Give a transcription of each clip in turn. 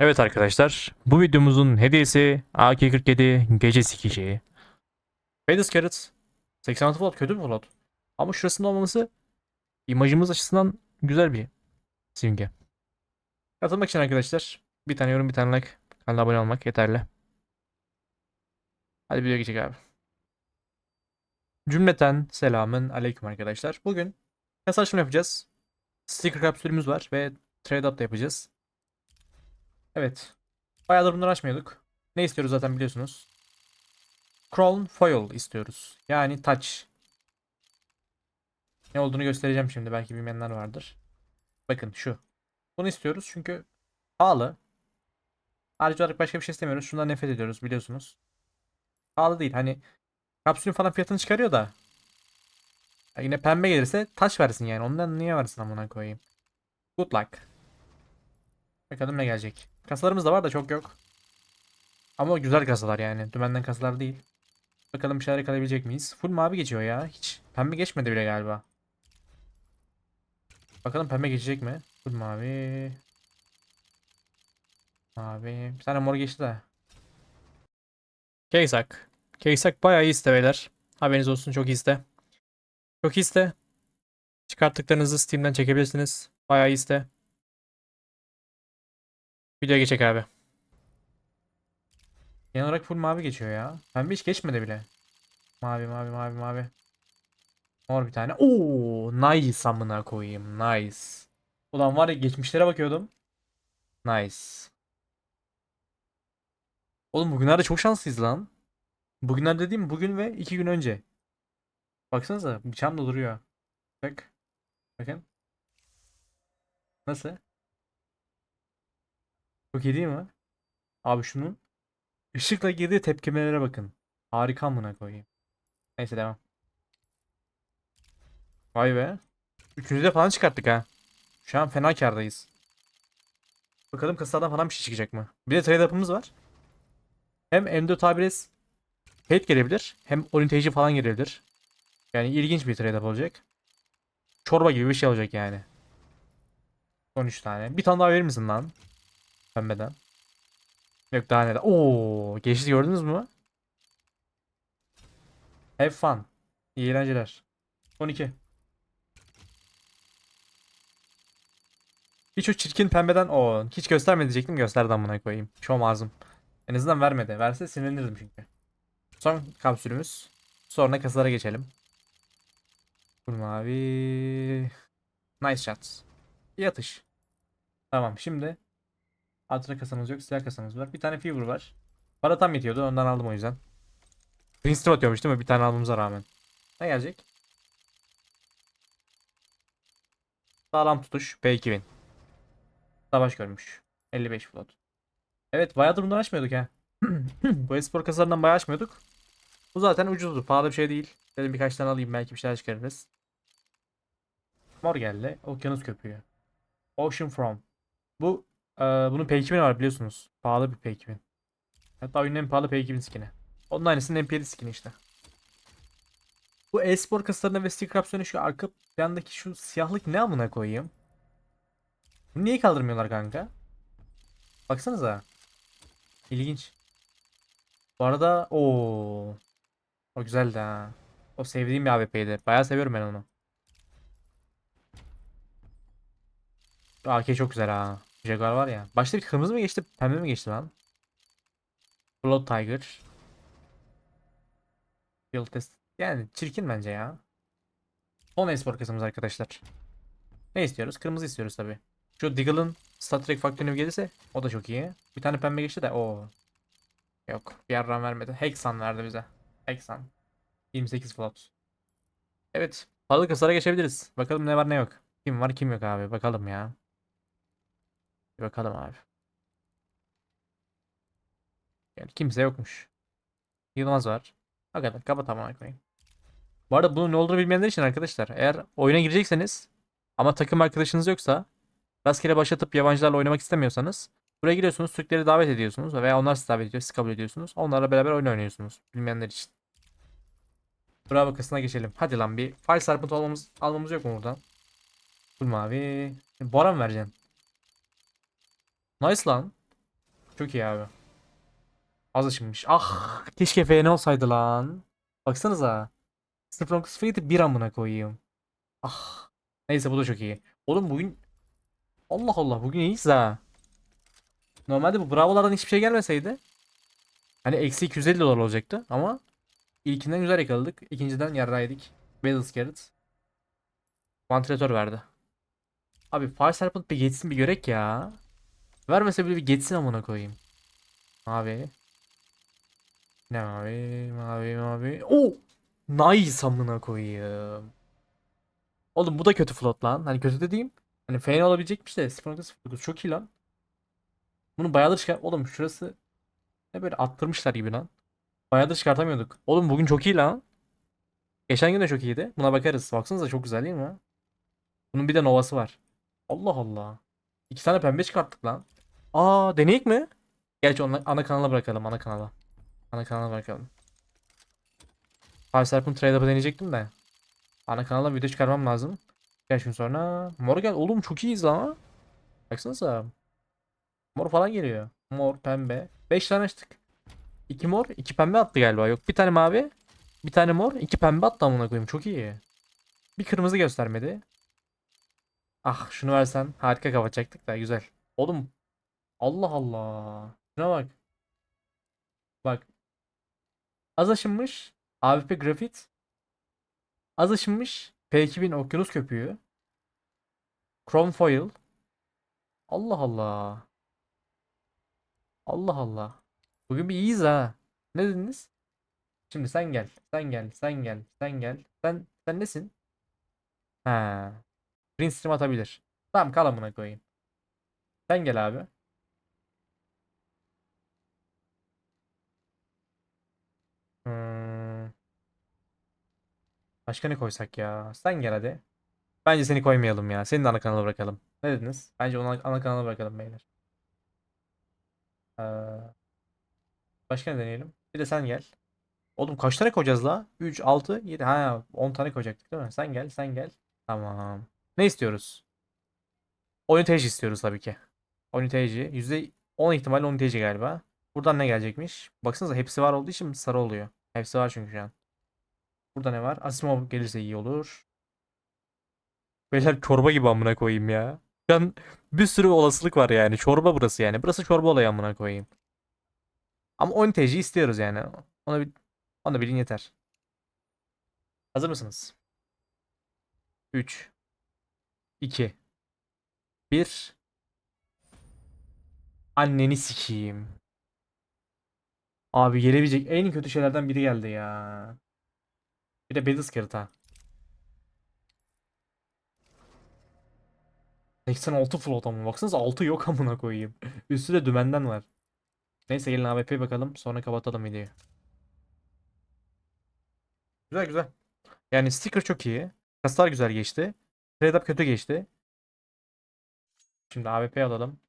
Evet arkadaşlar, bu videomuzun hediyesi AK-47 gece sikici. Fadus Carrot 86 volt kötü bir volt. Ama şurasında olmaması imajımız açısından güzel bir simge. Katılmak için arkadaşlar bir tane yorum bir tane like kanala abone olmak yeterli. Hadi videoya geçelim abi. Cümleten selamın aleyküm arkadaşlar. Bugün kasa açılımı yapacağız. Sticker kapsülümüz var ve trade up da yapacağız. Evet. Bayağıdır bunları açmıyorduk. Ne istiyoruz zaten biliyorsunuz. Crown Foil istiyoruz. Yani touch. Ne olduğunu göstereceğim şimdi. Belki bilmeyenler vardır. Bakın şu. Bunu istiyoruz çünkü pahalı. Harcı olarak başka bir şey istemiyoruz. Şundan nefret ediyoruz biliyorsunuz. Pahalı değil. Hani kapsülün falan fiyatını çıkarıyor da. Ya yine pembe gelirse taş versin yani. Ondan niye versin amına koyayım. Good luck. Bakalım ne gelecek. Kasalarımız da var da çok yok. Ama güzel kasalar yani. Dümenden kasalar değil. Bakalım bir şeyler yakalayabilecek miyiz? Full mavi geçiyor ya. Hiç pembe geçmedi bile galiba. Bakalım pembe geçecek mi? Full mavi. Mavi. Bir tane mor geçti de. Keysak. Keysak bayağı iyi iste beyler. Haberiniz olsun çok iyi iste. Çok iyi iste. Çıkarttıklarınızı Steam'den çekebilirsiniz. Bayağı iyi iste. Videoya geçecek abi. Genel olarak full mavi geçiyor ya. Pembe hiç geçmedi bile. Mavi mavi mavi mavi. Mor bir tane. Oo, nice amına koyayım. Nice. Ulan var ya geçmişlere bakıyordum. Nice. Oğlum bugünlerde çok şanslıyız lan. Bugünler dediğim bugün ve iki gün önce. Baksanıza bıçağım da duruyor. Bak. Bakın. Nasıl? Çok iyi değil mi? Abi şunun ışıkla girdiği tepkimelere bakın. Harika amına koyayım. Neyse devam. Vay be. Üçüncüde falan çıkarttık ha. Şu an fena kârdayız. Bakalım kasadan falan bir şey çıkacak mı? Bir de trade up'ımız var. Hem M4 A1S Fate gelebilir. Hem Orientation falan gelebilir. Yani ilginç bir trade up olacak. Çorba gibi bir şey olacak yani. Son 3 tane. Bir tane daha verir misin lan? Pembeden. Yok daha neden. Oo, geçti gördünüz mü? Have fun. İyi eğlenceler. 12. Hiç o çirkin pembeden o hiç göstermedi diyecektim gösterdi amına koyayım. Şom ağzım. En azından vermedi. Verse sinirlenirdim çünkü. Son kapsülümüz. Sonra kasalara geçelim. Bu mavi. Nice shot. İyi atış. Tamam şimdi Hatıra kasamız yok. Silah kasamız var. Bir tane Fever var. Para tam yetiyordu. Ondan aldım o yüzden. Princeton atıyormuş değil mi? Bir tane almamıza rağmen. Ne gelecek? Sağlam tutuş. P2000. Savaş görmüş. 55 float. Evet bayağıdır bunları açmıyorduk ha. Bu espor kasalarından bayağı açmıyorduk. Bu zaten ucuzdu. Pahalı bir şey değil. Dedim birkaç tane alayım. Belki bir şeyler çıkarırız. Mor geldi. Okyanus köpüğü. Ocean From. Bu ee, bunun P2000 var biliyorsunuz. Pahalı bir P2000. Hatta oyunun en pahalı P2000 skin'i. Onun aynısının MP7 skin'i işte. Bu e-spor kasalarına ve opsiyonu şu arka plandaki şu siyahlık ne amına koyayım? Bunu niye kaldırmıyorlar kanka? Baksanıza. İlginç. Bu arada o o güzeldi ha. O sevdiğim bir AWP'ydi. Bayağı seviyorum ben onu. AK çok güzel ha. Jaguar var ya. Başta bir kırmızı mı geçti, pembe mi geçti lan? Blood Tiger. Field test. Yani çirkin bence ya. Son espor kasamız arkadaşlar. Ne istiyoruz? Kırmızı istiyoruz tabi. Şu Diggle'ın Star Trek faktörünü gelirse o da çok iyi. Bir tane pembe geçti de o. Yok. Bir yerden vermedi. Hexan verdi bize. Hexan. 28 float. Evet. Pahalı kasalara geçebiliriz. Bakalım ne var ne yok. Kim var kim yok abi. Bakalım ya. Bir bakalım abi. Yani kimse yokmuş. Yılmaz var. O kadar. Kapat amına koyayım. Bu arada bunun ne olduğunu bilmeyenler için arkadaşlar. Eğer oyuna girecekseniz ama takım arkadaşınız yoksa rastgele başlatıp yabancılarla oynamak istemiyorsanız buraya giriyorsunuz. Türkleri davet ediyorsunuz veya onlar sizi davet ediyor. Siz kabul ediyorsunuz. Onlarla beraber oyun oynuyorsunuz. Bilmeyenler için. Bravo kasına geçelim. Hadi lan bir file sarpıntı almamız, almamız yok mu buradan? Full mavi. Bora mı vereceksin? Nice lan. Çok iyi abi. Az ışınmış. Ah keşke FN olsaydı lan. Baksanıza. 0.07 bir amına koyayım. Ah. Neyse bu da çok iyi. Oğlum bugün Allah Allah bugün iyiyiz ha. Normalde bu bravolardan hiçbir şey gelmeseydi hani eksi 250 dolar olacaktı ama ilkinden güzel yakaladık. İkinciden yarraydık. Battle Carrot. Vantilatör verdi. Abi Fire Serpent bir geçsin bir görek ya. Vermese bile bir geçsin amına koyayım. Mavi. Ne mavi mavi mavi. Oo! Nice amına koyayım. Oğlum bu da kötü float lan. Hani kötü dediğim. Hani fena olabilecekmiş de 0.09 çok iyi lan. Bunu bayağıdır çıkar. Oğlum şurası ne böyle attırmışlar gibi lan. Bayağıdır çıkartamıyorduk. Oğlum bugün çok iyi lan. Geçen gün de çok iyiydi. Buna bakarız. Baksanıza çok güzel değil mi? Bunun bir de Nova'sı var. Allah Allah. İki tane pembe çıkarttık lan. Aa deneyik mi? Gerçi onu ana kanala bırakalım ana kanala. Ana kanala bırakalım. Five Serpent Trade Up'ı deneyecektim de. Ana kanala video çıkarmam lazım. Birkaç gün sonra. Mor gel. Oğlum çok iyiyiz lan. Baksanıza. Mor falan geliyor. Mor, pembe. 5 tane açtık. 2 mor, 2 pembe attı galiba. Yok bir tane mavi, bir tane mor, 2 pembe attı amına koyayım. Çok iyi. Bir kırmızı göstermedi. Ah şunu versen harika kapatacaktık da güzel. Oğlum Allah Allah. Şuna bak. Bak. Az aşınmış AWP grafit. Az aşınmış P2000 okyanus köpüğü. Chrome foil. Allah Allah. Allah Allah. Bugün bir iyiyiz ha. Ne dediniz? Şimdi sen gel. Sen gel. Sen gel. Sen gel. Sen sen nesin? Ha. Print stream atabilir. Tamam kal koyayım. Sen gel abi. Hmm. Başka ne koysak ya? Sen gel hadi. Bence seni koymayalım ya. Senin de ana kanala bırakalım. Ne dediniz? Bence onu ana kanala bırakalım beyler. Ee, başka ne deneyelim? Bir de sen gel. Oğlum kaç tane koyacağız la? 3, 6, 7. Ha 10 tane koyacaktık değil mi? Sen gel, sen gel. Tamam. Ne istiyoruz? Oyun istiyoruz tabii ki. Oyun %10 ihtimalle oyun galiba. Buradan ne gelecekmiş? Baksanıza hepsi var olduğu için sarı oluyor. Hepsi var çünkü şu an. Burada ne var? Asimov gelirse iyi olur. Beyler çorba gibi amına koyayım ya. Şu an bir sürü olasılık var yani. Çorba burası yani. Burası çorba olayı amına koyayım. Ama 10 TC istiyoruz yani. Onu, bir, onu bilin yeter. Hazır mısınız? 3 2 1 Anneni sikeyim. Abi gelebilecek en kötü şeylerden biri geldi ya. Bir de Bedis Carrot 86 float ama baksanıza 6 yok amına koyayım. Üstü de dümenden var. Neyse gelin AWP bakalım sonra kapatalım videoyu. Güzel güzel. Yani sticker çok iyi. Kaslar güzel geçti. Trade up kötü geçti. Şimdi AWP alalım.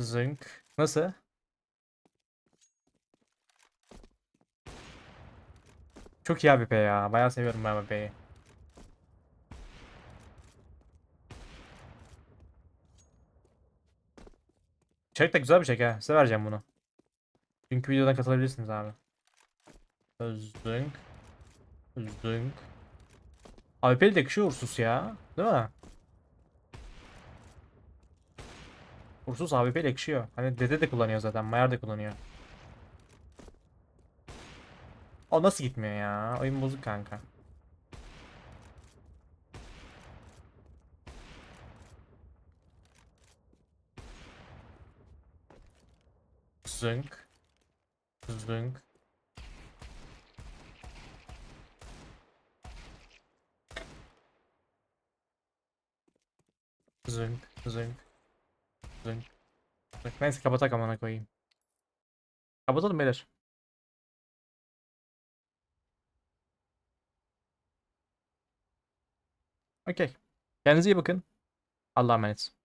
Zınk. Nasıl? Çok iyi AWP ya. Bayağı seviyorum ben AWP'yi. İçerik de güzel bir şey ha. Size vereceğim bunu. Çünkü videodan katılabilirsiniz abi. Zınk. Zınk. AWP'li de yakışıyor Ursus ya. Değil mi? Ursus AWP ile yakışıyor. Hani dede de kullanıyor zaten. Mayar da kullanıyor. O nasıl gitmiyor ya? Oyun bozuk kanka. Zınk. Zınk. Zınk. Zınk. Zınk. Neyse kapatak amına koyayım. Kapatalım beyler. Okey. Kendinize iyi bakın. Allah'a emanet.